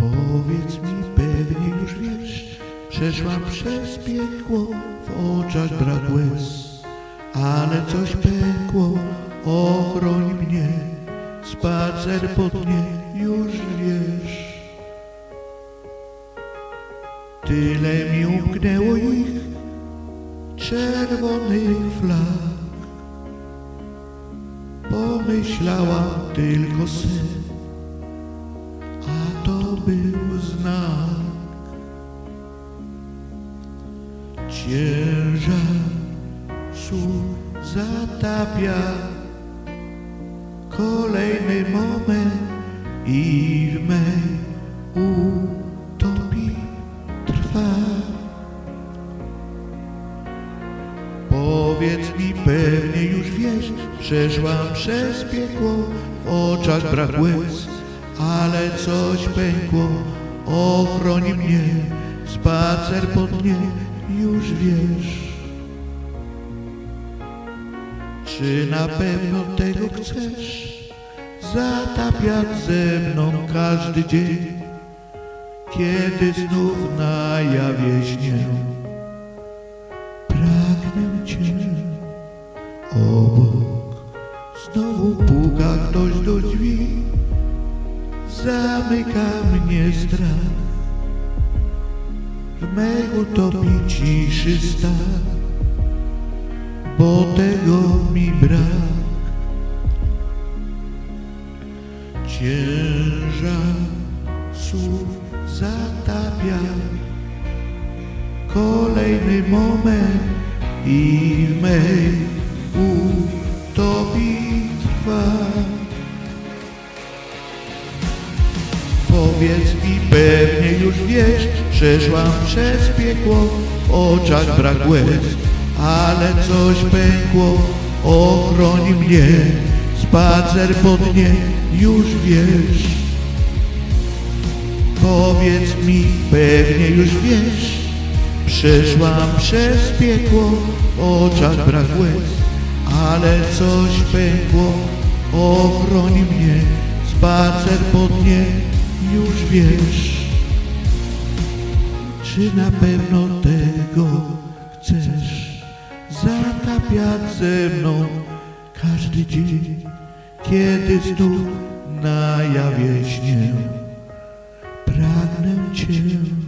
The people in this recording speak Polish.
Powiedz mi, pewnie już wiesz, przeszłam przez piekło, w oczach brak łez, ale coś pękło, ochroń mnie, spacer po dnie, już wiesz. Tyle mi umknęło ich, czerwonych flag, pomyślałam tylko sen, był znak. Ciężar słów zatapia kolejny moment i w mej utopii trwa. Powiedz mi, pewnie już wiesz, przeszłam przez piekło, w oczach brak łez, ale coś pękło, ochroni mnie, spacer po dnie, już wiesz. Czy na pewno tego chcesz? Zatapiać ze mną każdy dzień, kiedy znów na jawie śnię. Pragnę Cię obok. Znowu puka ktoś do drzwi, zamyka mnie strach. W mej utopii ciszy stan, bo tego mi brak. Ciężar słów zatapia kolejny moment i w mej Powiedz mi, pewnie już wiesz, przeszłam przez piekło, w oczach brak łez, ale coś pękło, ochroni mnie, spacer po dnie, już wiesz. Powiedz mi, pewnie już wiesz, przeszłam przez piekło, w oczach brak łez, ale coś pękło, ochroni mnie, spacer po dnie, już wiesz. Czy na pewno tego chcesz? Zatapiać ze mną każdy dzień, kiedy znów na jawie śnię. Pragnę Cię.